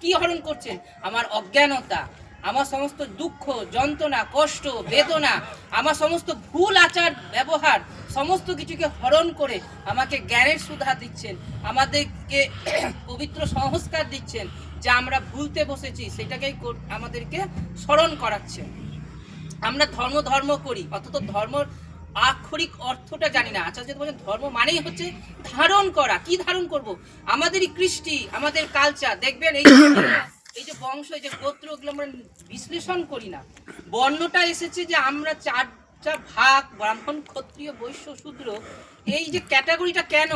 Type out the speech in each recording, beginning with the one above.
কি হরণ করছেন? আমার অজ্ঞানতা, আমার সমস্ত দুঃখ, যন্ত্রণা, কষ্ট, বেদনা, আমার সমস্ত ভুল আচার, ব্যবহার, সমস্ত কিছুকে হরণ করে আমাকে জ্ঞানের সুধা দিচ্ছেন, আমাদেরকে পবিত্র সংস্কার দিচ্ছেন, যা আমরা ভুলতে বসেছি, সেটাকেই আমাদেরকে স্মরণ করাচ্ছেন। আমরা ধর্ম ধর্ম করি, অথচ ধর্ম আক্ষরিক অর্থটা জানি না। আচার্য বলেন ধর্ম মানেই হচ্ছে ধারণ করা। কি ধারণ করব? আমাদেরই কৃষ্টি, আমাদের কালচার দেখবেন এই এই যে বংশ, এই যে গোত্র ওগুলো আমরা বিশ্লেষণ করি না। বর্ণটা এসেছে যে আমরা চারটা ভাগ, ব্রাহ্মণ, ক্ষত্রিয়, বৈশ্য, শূদ্র, এই যে ক্যাটাগরিটা কেন?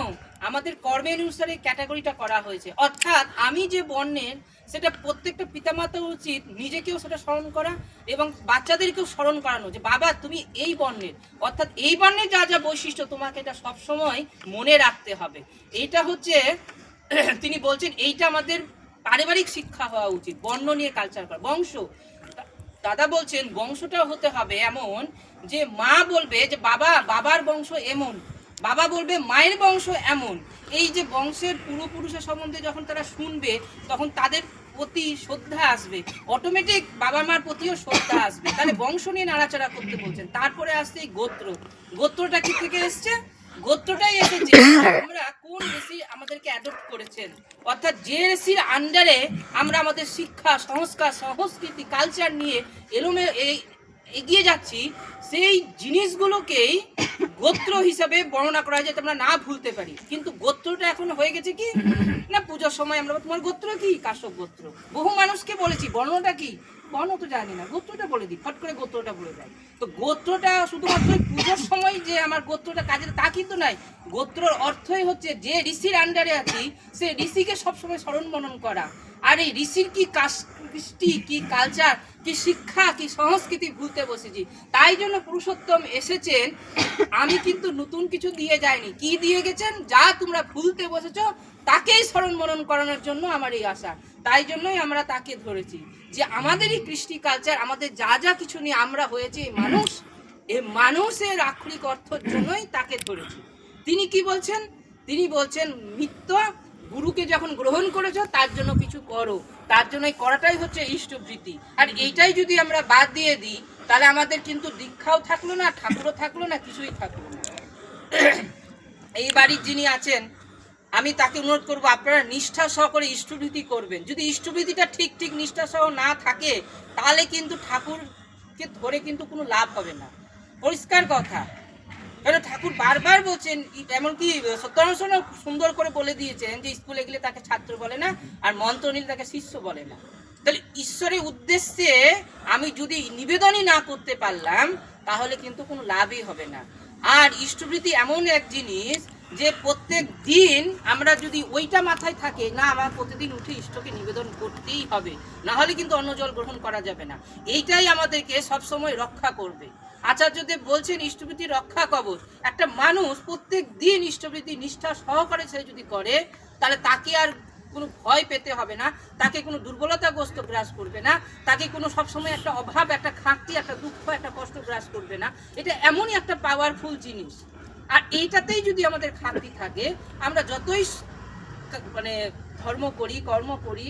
আমাদের কর্মের অনুসারে ক্যাটাগরিটা করা হয়েছে। অর্থাৎ আমি যে বর্ণের সেটা প্রত্যেকটা পিতামাতা উচিত নিজেকেও সেটা স্মরণ করা এবং বাচ্চাদেরকেও স্মরণ করানো যে, বাবা, তুমি এই বর্ণের। অর্থাৎ এই বর্ণের যা যা বৈশিষ্ট্য, তোমাকে এটা সবসময় মনে রাখতে হবে। এইটা হচ্ছে, তিনি বলছেন, এইটা আমাদের পারিবারিক শিক্ষা হওয়া উচিত, বর্ণ নিয়ে কালচার করা। বংশ, দাদা বলছেন, বংশটা হতে হবে এমন যে, মা বলবে যে, বাবা, বাবার বংশ এমন। বাবা বলবে, মায়ের বংশ এমন। এই যে, বংশের পূর্বপুরুষের সম্বন্ধে যখন তারা শুনবে, তখন তাদের প্রতি শ্রদ্ধা আসবে। অটোমেটিক বাবা মার প্রতিও শ্রদ্ধা আসবে। তাহলে বংশ নিয়ে নাড়াচাড়া করতে বলছেন। তারপরে আসছে এই গোত্র। গোত্রটা কি থেকে এসছে? গোত্রটাই এসেছে আমরা কোন রেসি আমাদেরকে অ্যাডপ্ট করেছেন? অর্থাৎ যে রেসির আন্ডারে আমরা আমাদের শিক্ষা, সংস্কার, সংস্কৃতি কালচার নিয়ে এলোমে এই এগিয়ে যাচ্ছি, সেই জিনিসগুলোকেই গোত্র হিসাবে বর্ণনা করা হয় যাতে আমরা না ভুলতে পারি। কিন্তু গোত্রটা এখন হয়ে গেছে কি? না, পুজোর সময় আমরা তোমার গোত্র কি? কাশ্যপ গোত্র। বহু মানুষকে বলেছি। বর্ণটা কি? বর্ণ তো জানি না। গোত্রটা বলে দিই। ফট করে গোত্রটা বলে দেয়। তো গোত্রটা শুধুমাত্র পুজোর সময় যে আমার গোত্রটা কাজে তা কিন্তু নাই গোত্রর অর্থই হচ্ছে যে ঋষির আন্ডারে আছি, সে ঋষিকে সবসময় স্মরণ মনন করা। আর এই ঋষির কি কৃষ্টি, কি কালচার কি শিক্ষা, কি সংস্কৃতি ভুলতে বসেছি? তাই জন্য পুরুষোত্তম এসেছেন। আমি কিন্তু নতুন কিছু দিয়ে যাইনি। কি দিয়ে গেছেন? যা তোমরা ভুলতে বসেছ, তাকেই স্মরণ মনন করানোর জন্য আমার এই আশা। তাই জন্যই আমরা তাকে ধরেছি যে আমাদেরই কৃষ্টি কালচার আমাদের যা যা কিছু নিয়ে আমরা হয়েছি মানুষ এই মানুষের আক্ষরিক অর্থের জন্যই তাকে ধরেছি। তিনি কি বলছেন? তিনি বলছেন মিত্র গুরুকে যখন গ্রহণ করেছ, তার জন্য কিছু করো। তার জন্য এই করাটাই হচ্ছে ইষ্টবৃত্তি আর এইটাই যদি আমরা বাদ দিয়ে দিই, তাহলে আমাদের কিন্তু দীক্ষাও থাকল না, ঠাকুরও থাকল না, কিছুই থাকল না। এই বাড়ির যিনি আছেন, আমি তাকে অনুরোধ করব, আপনারা নিষ্ঠা সহকারে ইষ্টভীতি করবেন। যদি ইষ্টভীতিটা ঠিক ঠিক নিষ্ঠা সহ না থাকে, তাহলে কিন্তু ঠাকুরকে ধরে কিন্তু কোনো লাভ হবে না। পরিষ্কার কথা। কেন ঠাকুর বারবার বলছেন, এমনকি সত্যানুষ্ঠান সুন্দর করে বলে দিয়েছেন যে স্কুলে গেলে তাকে ছাত্র বলে না, আর মন্ত্র নিলে তাকে শিষ্য বলে না। তাহলে ঈশ্বরের উদ্দেশ্যে আমি যদি নিবেদনই না করতে পারলাম, তাহলে কিন্তু কোনো লাভই হবে না। আর ইষ্টবৃত্তি এমন এক জিনিস যে প্রত্যেক দিন আমরা যদি ওইটা মাথায় থাকে, না, আমার প্রতিদিন উঠে ইষ্টকে নিবেদন করতেই হবে। না হলে কিন্তু অন্ন জল গ্রহণ করা যাবে না। এইটাই আমাদেরকে সবসময় রক্ষা করবে। আচার্যদেব বলছেন ইষ্টভৃতি রক্ষা কবচ। একটা মানুষ প্রত্যেক দিন ইষ্টভৃতি নিষ্ঠা সহকারে সে যদি করে, তাহলে তাকে আর কোনো ভয় পেতে হবে না, তাকে কোনো দুর্বলতাগ্রস্ত গ্রাস করবে না, তাকে কোনো সবসময় একটা অভাব, একটা খাঁটি একটা দুঃখ, একটা কষ্ট গ্রাস করবে না। এটা এমনই একটা পাওয়ারফুল জিনিস। আর এইটাতেই যদি আমাদের খাঁটি থাকে, আমরা যতই মানে ধর্ম করি, কর্ম করি,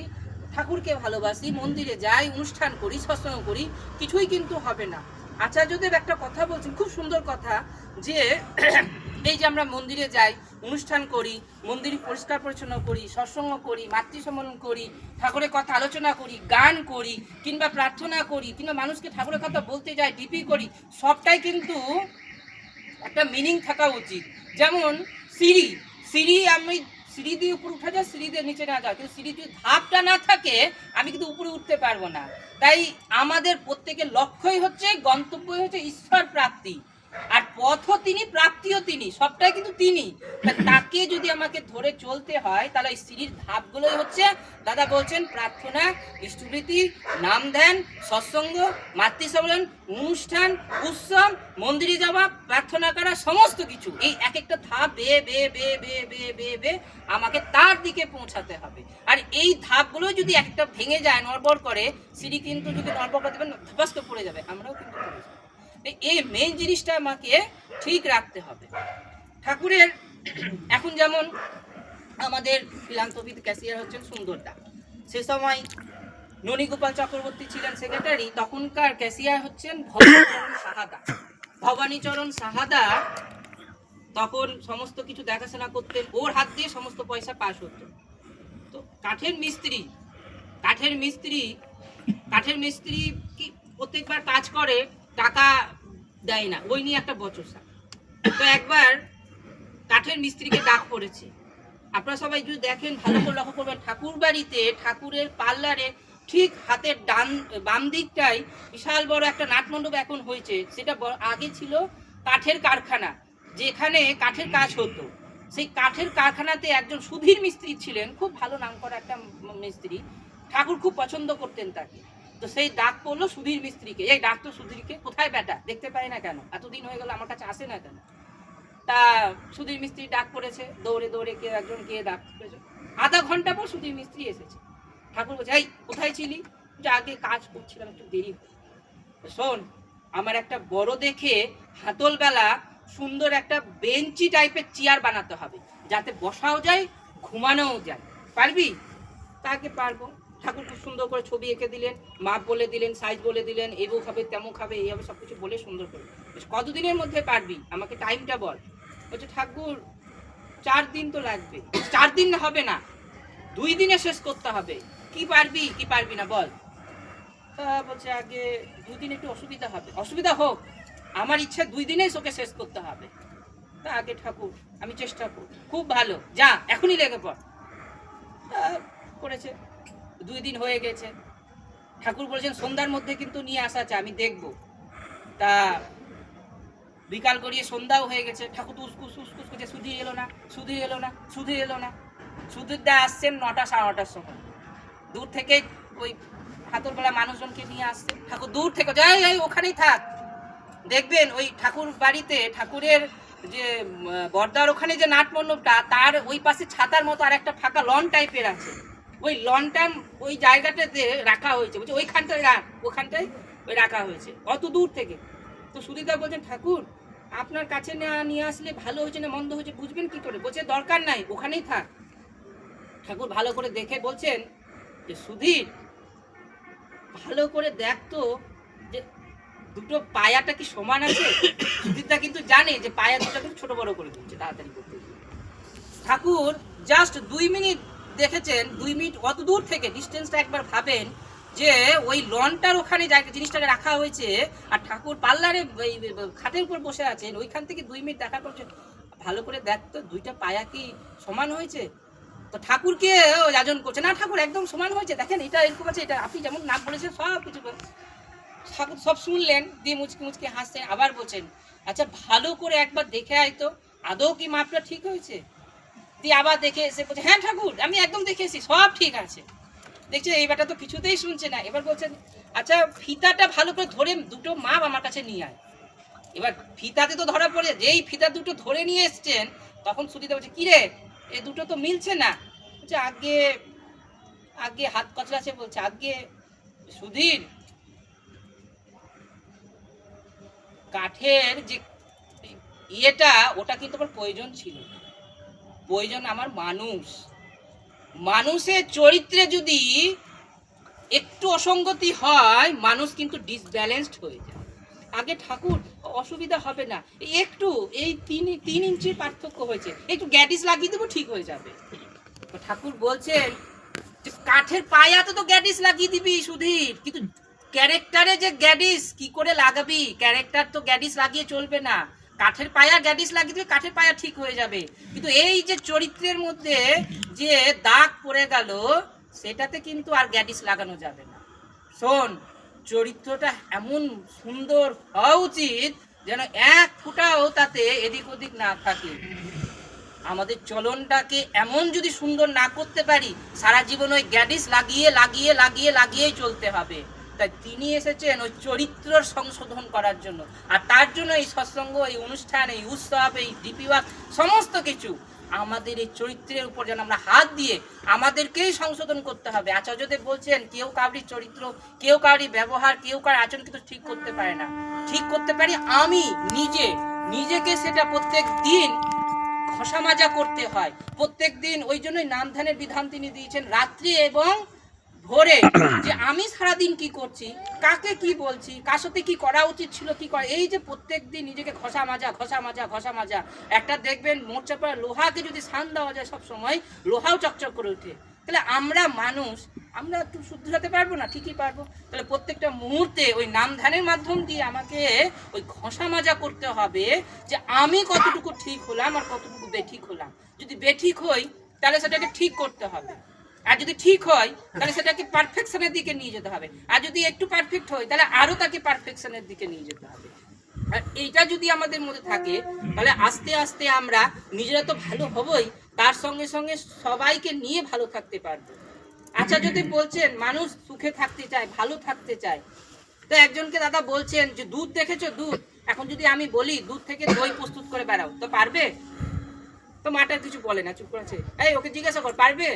ঠাকুরকে ভালোবাসি, মন্দিরে যাই, অনুষ্ঠান করি, সৎসঙ্গ করি, কিছুই কিন্তু হবে না। আচার্যদেব একটা কথা বলছেন, খুব সুন্দর কথা, যে এই যে আমরা মন্দিরে যাই, অনুষ্ঠান করি, মন্দির পরিষ্কার পরিচ্ছন্ন করি, সৎসঙ্গ করি মাতৃ সম্মেলন করি, ঠাকুরের কথা আলোচনা করি, গান করি, কিংবা প্রার্থনা করি, কিংবা মানুষকে ঠাকুরের কথা বলতে যাই ডিপি করি, সবটাই কিন্তু একটা মিনিং থাকা উচিত। যেমন সিঁড়ি সিঁড়ি আমি, সিঁড়ি দিয়ে উপরে উঠা যায়, সিঁড়ি দিয়ে নিচে না যাও কিন্তু সিঁড়ি যদি ধাপটা না থাকে, আমি কিন্তু উপরে উঠতে পারব না। তাই আমাদের প্রত্যেকের লক্ষ্যই হচ্ছে, গন্তব্যই হচ্ছে ঈশ্বর প্রাপ্তি। আর পথও তিনি, প্রাপ্তিও তিনি, সবটাই কিন্তু তিনি। তাকে যদি আমাকে ধরে চলতে হয়, তাহলে সিঁড়ির ধাপগুলোই হচ্ছে, দাদা বলছেন প্রার্থনা ইষ্টভৃতি নাম ধ্যান সৎসঙ্গ মাতৃ সম্মেলন অনুষ্ঠান, উৎসব, মন্দিরে যাওয়া, প্রার্থনা করা, সমস্ত কিছু। এই এক একটা ধাপ বে বে বে বে বে বে বে আমাকে তার দিকে পৌঁছাতে হবে। আর এই ধাপগুলো যদি একটা ভেঙে যায়, নড়বড় করে, সিঁড়ি কিন্তু যদি নড়বড় করে দেবেন ধপাস পড়ে যাবে। আমরাও কিন্তু পড়ে যাব। এই- মেন জিনিসটা আমাকে ঠিক রাখতে হবে। ঠাকুরের, এখন যেমন আমাদের ফিলান্থপিত ক্যাশিয়ার হচ্ছেন সুন্দরদা। সে সময় ননীগোপাল চক্রবর্তী ছিলেন সেক্রেটারি তখনকার ক্যাশিয়ার হচ্ছেন ভবানীচরণ সাহাদা। ভবানীচরণ সাহাদা তখন সমস্ত কিছু দেখাশোনা করতেন, ওর হাত দিয়ে সমস্ত পয়সা পাস হতো। তো কাঠের মিস্ত্রি কাঠের মিস্ত্রি কাঠের মিস্ত্রি কি প্রত্যেকবার কাজ করে টাকা দেয় না। ওই নিয়ে একটা বচসা। তো একবার কাঠের মিস্ত্রিকে ডাক পড়েছে। আপনারা সবাই যদি দেখেন, ভালো করে লক্ষ্য করবেন ঠাকুর বাড়িতে ঠাকুরের পার্লারে ঠিক হাতের ডান, বাম দিকটাই বিশাল বড় একটা নাটমণ্ডপ এখন হয়েছে। সেটা আগে ছিল কাঠের কারখানা, যেখানে কাঠের কাজ হতো। সেই কাঠের কারখানাতে একজন সুধীর মিস্ত্রি ছিলেন। খুব ভালো নাম করা একটা মিস্ত্রি। ঠাকুর খুব পছন্দ করতেন তাকে। তো সেই ডাক পড়ল সুধীর মিস্ত্রিকে। এই ডাক তো সুধীরকে। কোথায় বেটা দেখতে পাই না কেন? এতদিন হয়ে গেল, আমার কাছে আসে না কেন? তা সুধীর মিস্ত্রি ডাক পড়েছে, দৌড়ে দৌড়ে কেউ একজন গিয়ে ডাক পড়েছে। আধা ঘণ্টা পর সুধীর মিস্ত্রি এসেছে। ঠাকুর বলছে, এই, কোথায় ছিলি? যে আগে কাজ করছিলাম, একটু দেরি হলো।" শোন, আমার একটা বড় দেখে হাতল বেলা সুন্দর একটা বেঞ্চি টাইপের চেয়ার বানাতে হবে। যাতে বসাও যায়, ঘুমানোও যায়। পারবি? তাকে পারব। ঠাকুর খুব সুন্দর করে ছবি এঁকে দিলেন, মাপ বলে দিলেন সাইজ বলে দিলেন এবো খাবে, তেমন খাবে এই হবে সব কিছু বলে সুন্দর করে। কতদিনের মধ্যে পারবি? আমাকে টাইমটা বল। বলছে, ঠাকুর, চার দিন তো লাগবে। চার দিন হবে না। দুই দিনে শেষ করতে হবে। কি পারবি কি পারবি না, বল। তা বলছে, আগে দুই দিন একটু অসুবিধা হবে। অসুবিধা হোক, আমার ইচ্ছা দুই দিনেই ওকে শেষ করতে হবে। তা আগে ঠাকুর, আমি চেষ্টা করি খুব ভালো। যা, এখনই লেগে পড়। করেছে। দুই দিন হয়ে গেছে। ঠাকুর বলেছেন, সন্ধ্যার মধ্যে কিন্তু নিয়ে আসা আছে, আমি দেখব। তা বিকাল করিয়ে সন্ধ্যাও হয়ে গেছে। ঠাকুর তো উসকুস উসকুস করছে, সুধি এলো না, সুধি এলো না, সুধি এলো না। সুধীর দা আসছেন নটা সাড়ে নটার সময়। দূর থেকে ওই হাতরবেলা মানুষজনকে নিয়ে আসছে ঠাকুর দূর থেকে যাই এই, ওখানেই থাক। দেখবেন ওই ঠাকুর বাড়িতে, ঠাকুরের যে বর্দার ওখানে যে নাট মণ্ডপটা তার ওই পাশে ছাতার মতো আর একটা ফাঁকা লন টাইপের আছে। ওই লনটা ওই জায়গাটাতে রাখা হয়েছে। বলছে, ওইখানটায় রাখ, ওখানটায় ওই রাখা হয়েছে, অত দূর থেকে। তো সুদীদা বলছেন, ঠাকুর, আপনার কাছে না, নিয়ে আসলে ভালো হয়েছে না মন্দ হয়েছে, বুঝবেন কি করে? বলছে, দরকার নাই, ওখানেই থাক। ঠাকুর ভালো করে দেখে বলছেন যে, সুধীর, ভালো করে দেখতো যে, দুটো পায়াটা কি সমান আছে? সুধীরদা কিন্তু জানে যে, পায়া দুটো কিন্তু ছোট বড় করে দিচ্ছে, তাড়াতাড়ি করতে ঠাকুর জাস্ট দুই মিনিট দেখেছেন দুই মিনিট অত দূর থেকে ডিস্টেন্সটা একবার ভাবেন যে ওই লনটার ওখানে জিনিসটাকে রাখা হয়েছে আর ঠাকুর পার্লারে ওই খাটের উপর বসে আছেন, ওইখান থেকে দুই মিনিট দেখা করছে ভালো করে দেখ তো, দুইটা পায়া কি সমান হয়েছে তো ঠাকুরকে যাজন করছে, না ঠাকুর, একদম সমান হয়েছে দেখেন এটা এরকম আছে, এটা আপনি যেমন নাক বলেছেন, সব কিছু করে। ঠাকুর সব শুনলেন, দিয়ে মুচকি মুচকি হাসছেন আবার বলছেন আচ্ছা ভালো করে একবার দেখে আয় তো, আদৌ কি মাপটা ঠিক হয়েছে দিয়ে আবার দেখে এসে বলছে হ্যাঁ ঠাকুর, আমি একদম দেখে এসেছি, সব ঠিক আছে। দেখছে এই ব্যাটা তো কিছুতেই শুনছে না। এবার বলছেন আচ্ছা ফিতাটা ভালো করে ধরে দুটো মাপ আমার কাছে নিয়ে আয়। এবার ফিতাতে তো ধরা পড়ে, যেই ফিতা দুটো ধরে নিয়ে এসছেন, তখন সুদিতা বলছে কিরে এ দুটো তো মিলছে না? বলছে, আগে আগে হাত কচলাছে বলছে, আগে সুধীর কাঠের যে ইয়েটা, ওটা কিন্তু আমার প্রয়োজন ছিল। প্রয়োজন আমার মানুষ। মানুষের চরিত্রে যদি একটু অসঙ্গতি হয়, মানুষ কিন্তু ডিসব্যালেন্সড হয়ে যায়। আগে ঠাকুর, অসুবিধা হবে না। একটু, এই তিন তিন ইঞ্চির পার্থক্য হয়েছে। একটু গ্যাডিস লাগিয়ে দেবো, ঠিক হয়ে যাবে। ঠাকুর বলছেন যে, কাঠের পায়াতে তো গ্যাডিস লাগিয়ে দিবি সুধীর, কিন্তু ক্যারেক্টারে যে গ্যাডিস কি করে লাগাবি? ক্যারেক্টার তো গ্যাডিস লাগিয়ে চলবে না। কাঠের পায়া গ্যাডিস লাগিয়ে দিবি কাঠের পায়া ঠিক হয়ে যাবে। কিন্তু এই যে চরিত্রের মধ্যে যে দাগ পড়ে গেল, সেটাতে কিন্তু আর গ্যাডিস লাগানো যাবে না। শোন, চরিত্রটা এমন সুন্দর হওয়া উচিত যেন এক ফুটাও তাতে এদিক ওদিক না থাকে। আমাদের চলনটাকে এমন যদি সুন্দর না করতে পারি, সারা জীবন ওই গ্যাডিস লাগিয়ে লাগিয়ে লাগিয়ে লাগিয়েই চলতে হবে। তাই তিনি এসেছেন ওই চরিত্রর সংশোধন করার জন্য। আর তার জন্য এই সৎসঙ্গ, এই অনুষ্ঠান, এই উৎসব, এই ডিপি ওয়ার্ক সমস্ত কিছু আমাদের এই চরিত্রের উপর যেন আমরা হাত দিয়ে আমাদেরকেই সংশোধন করতে হবে। আচার্যদেব বলছেন, কেউ কাউরি চরিত্র, কেউ কাউরি ব্যবহার, কেউ কার আচরণ কিন্তু ঠিক করতে পারে না। ঠিক করতে পারি আমি নিজে। নিজেকে সেটা প্রত্যেক দিন ঘষা মাজা করতে হয়। প্রত্যেক দিন ওই জন্যই নাম ধ্যানের বিধান তিনি দিয়েছেন, রাত্রি এবং ভরে যে আমি সারাদিন কি করছি, কাকে কি বলছি, কার সাথে কি করা উচিত ছিল, কি করা এই যে প্রত্যেক দিন নিজেকে ঘষা মাজা ঘষা মাজা ঘষা মাজা। একটা দেখবেন মোর্চা পড়া লোহাকে যদি সান দেওয়া যায় সব সময়, লোহাও চকচক করে ওঠে। তাহলে আমরা মানুষ, আমরা একটু শুদ্ধ হতে পারব না? ঠিকই পারব। তাহলে প্রত্যেকটা মুহূর্তে ওই নাম ধ্যানের মাধ্যম দিয়ে আমাকে ওই ঘষা মাজা করতে হবে যে আমি কতটুকু ঠিক হলাম আর কতটুকু বেঠিক হলাম। যদি বেঠিক হই, তাহলে সেটাকে ঠিক করতে হবে। আর যদি ঠিক হয়, তাহলে সেটাকে পারফেকশনের দিকে নিয়ে যেতে হবে। আর যদি একটু পারফেক্ট হয়, তাহলে আরও তাকে পারফেকশনের দিকে নিয়ে যেতে হবে। আর এইটা যদি আমাদের মধ্যে থাকে, তাহলে আস্তে আস্তে আমরা নিজেরা তো ভালো হবই, তার সঙ্গে সঙ্গে সবাইকে নিয়ে ভালো থাকতে পারব। আচ্ছা যদি বলছেন, মানুষ সুখে থাকতে চায়, ভালো থাকতে চায়, তো একজনকে দাদা বলছেন যে, দুধ দেখেছ, দুধ? এখন যদি আমি বলি, দুধ থেকে দই প্রস্তুত করে বেড়াও। তো পারবে? তো মাটা কিছু বলে না, চুপ করেছে এই, ওকে জিজ্ঞাসা কর, পারবে?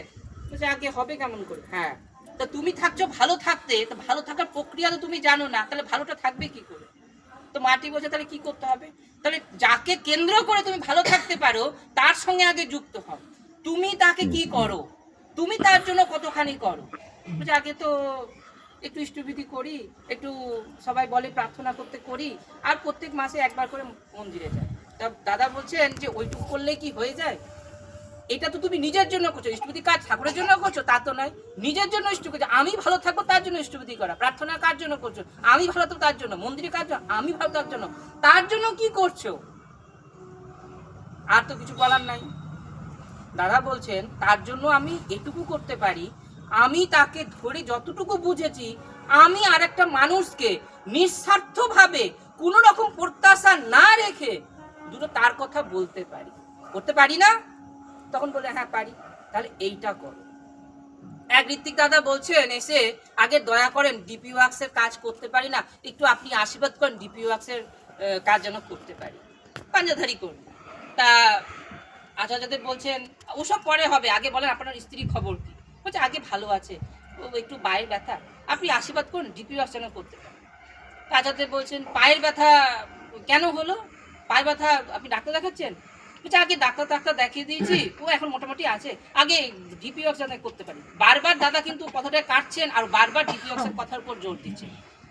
বলছে আগে হবে কেমন করে? হ্যাঁ। তা তুমি থাকছো ভালো থাকতে তো ভালো থাকার প্রক্রিয়া তো তুমি জানো না তাহলে ভালোটা থাকবে কি করে? তো মাটি তাহলে কি করতে হবে? তাহলে যাকে কেন্দ্র করে তুমি ভালো থাকতে পারো তার সঙ্গে আগে যুক্ত হও। তুমি তাকে কি করো? তুমি তার জন্য কতখানি করো? আগে তো একটু ইষ্টবিধি করি একটু সবাই বলে প্রার্থনা করতে করি আর প্রত্যেক মাসে একবার করে মন্দিরে যাই। তা দাদা বলছেন যে ওইটুকু করলে কি হয়ে যায়? এটা তো তুমি নিজের জন্য করছ ইষ্টপতি কাজ ঠাকুরের জন্য করছ, তা তো নয়। নিজের জন্য ইষ্ট করছ, আমি ভালো থাকব তার জন্য ইষ্টপতি করা। প্রার্থনা কার জন্য করছ? আমি ভালো থাকব তার জন্য, মন্দিরে কাজ আমি ভালো তার জন্য। তার জন্য কি করছ? আর তো কিছু বলার নাই। দাদা বলছেন, তার জন্য আমি এটুকু করতে পারি। আমি তাকে ধরে যতটুকু বুঝেছি, আমি আর একটা মানুষকে নিঃস্বার্থভাবে কোনো রকম প্রত্যাশা না রেখে দুটো তার কথা বলতে পারি। করতে পারি না? তখন বলে হ্যাঁ পারি। তাহলে এইটা করো। এক ঋত্বিক দাদা বলছেন, এসে আগে দয়া করেন ডিপি ওয়ার্কসের কাজ করতে পারি না, একটু আপনি আশীর্বাদ করেন ডিপি ওয়ার্কসের কাজ যেন করতে পারি। পাঞ্জাধারি করুন তা আচার্যদের বলছেন, ওসব পরে হবে, আগে বলেন আপনার স্ত্রীর খবর কি? বলছে, আগে ভালো আছে, ও একটু পায়ের ব্যথা, আপনি আশীর্বাদ করুন ডিপি ওয়ার্কস যেন করতে পারেন। তা আচার্যদের বলছেন, পায়ের ব্যথা কেন হলো? পায়ের ব্যথা আপনি ডাক্তার দেখাচ্ছেন? বলছে আগে ডাক্তার ডাক্তার দেখিয়ে দিয়েছি, ও এখন মোটামুটি আছে। আগে ডিপি অক্সিজেন করতে পারি। বারবার দাদা কিন্তু কথাটা কাটছেন আর বারবার ডিপি অক্সের কথার উপর জোর দিচ্ছেন।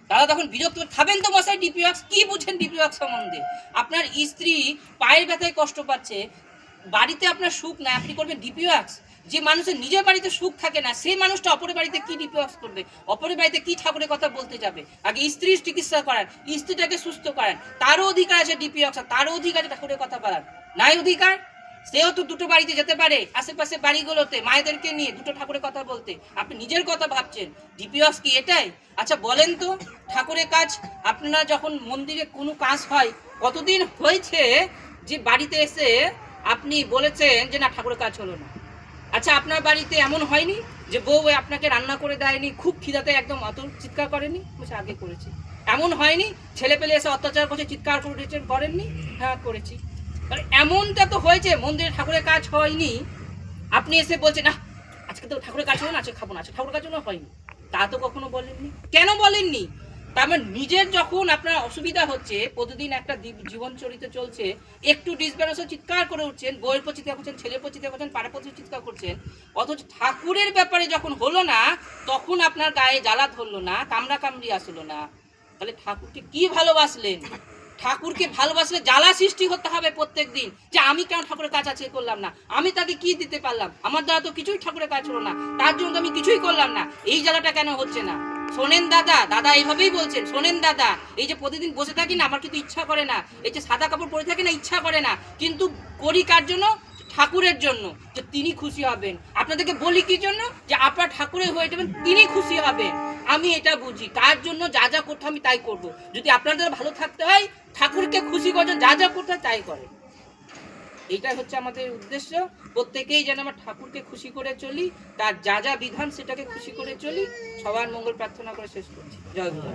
দাদা তখন বিরক্ত খাবেন তো মশাই ওয়াক্স কি বুঝেন ওয়াক্স সম্বন্ধে? আপনার স্ত্রী পায়ের ব্যথায় কষ্ট পাচ্ছে, বাড়িতে আপনার সুখ নাই, আপনি করবেন ডিপি ওয়াক্স যে মানুষের নিজের বাড়িতে সুখ থাকে না, সেই মানুষটা অপরের বাড়িতে কি ডিপি ওয়াক্স করবে? অপরের বাড়িতে কি ঠাকুরের কথা বলতে যাবে? আগে স্ত্রীর চিকিৎসা করান, স্ত্রীটাকে সুস্থ করান, তারও অধিকার আছে ডিপি ওয়াক্স তারও অধিকার আছে ঠাকুরের কথা বলার। নাই অধিকার? সেও তো দুটো বাড়িতে যেতে পারে। আশেপাশে বাড়িগুলোতে মায়েদেরকে নিয়ে দুটো ঠাকুরের কথা বলতে। আপনি নিজের কথা ভাবছেন। ডিপিওস কি এটাই? আচ্ছা বলেন তো, ঠাকুরের কাজ আপনারা যখন মন্দিরে কোনো কাজ হয়, কতদিন হয়েছে যে বাড়িতে এসে আপনি বলেছেন যে না, ঠাকুরের কাজ হলো না? আচ্ছা আপনার বাড়িতে এমন হয়নি যে বউ আপনাকে রান্না করে দেয়নি, খুব খিদাতে একদম অত চিৎকার করেনি? বলছে, আগে করেছি। এমন হয়নি? ছেলে পেলে এসে অত্যাচার করছে, চিৎকার করেছেন, করেননি? হ্যাঁ করেছি। মানে এমনটা তো হয়েছে, মন্দিরে ঠাকুরের কাজ হয়নি। আপনি এসে বলছেন না আজকে তো ঠাকুরের কাজ হলো না, আজকে খাব না। আজকে ঠাকুরের কাজ হয়নি। তা তো কখনো বলেননি। কেন বলেননি? তার মানে নিজের যখন আপনার অসুবিধা হচ্ছে, প্রতিদিন একটা জীবন চরিত্র চলছে, একটু ডিসব্যালেন্সও চিৎকার করে উঠছেন বইয়ের পর চিৎকার করছেন, ছেলের পর চিৎকার করছেন, পাড়ার পর চিৎকার করছেন, অথচ ঠাকুরের ব্যাপারে যখন হলো না, তখন আপনার গায়ে জ্বালা ধরলো না, কামড়া কামড়ি আসলো না। তাহলে ঠাকুরকে কি ভালোবাসলেন? ঠাকুরকে ভালোবাসলে জ্বালা সৃষ্টি হতে হবে প্রত্যেক দিন যে আমি কেন ঠাকুরের কাজ আছে করলাম না? আমি তাকে কি দিতে পারলাম? আমার দ্বারা তো কিছুই ঠাকুরের কাজ হলো না। তার জন্য তো আমি কিছুই করলাম না। এই জ্বালাটা কেন হচ্ছে না? শোনেন দাদা দাদা এইভাবেই বলছেন, শোনেন দাদা, এই যে প্রতিদিন বসে থাকি না, আমার কিন্তু ইচ্ছা করে না। এই যে সাদা কাপড় পরে থাকি না, ইচ্ছা করে না। কিন্তু করি কার জন্য? ঠাকুরের জন্য যে তিনি খুশি হবেন। আপনাদেরকে বলি কি জন্য? যে আপনার ঠাকুরের হয়ে যাবেন, তিনি খুশি হবেন। আমি এটা বুঝি। তার জন্য যা যা করতে আমি তাই করব। যদি আপনাদের ভালো থাকতে হয়, ঠাকুরকে খুশি করার যা যা করতে তাই করেন। এইটাই হচ্ছে আমাদের উদ্দেশ্য। প্রত্যেকেই যেন আমার ঠাকুরকে খুশি করে চলি, তার যা যা বিধান সেটাকে খুশি করে চলি। সবার মঙ্গল প্রার্থনা করে শেষ করছি। জয় ভালো।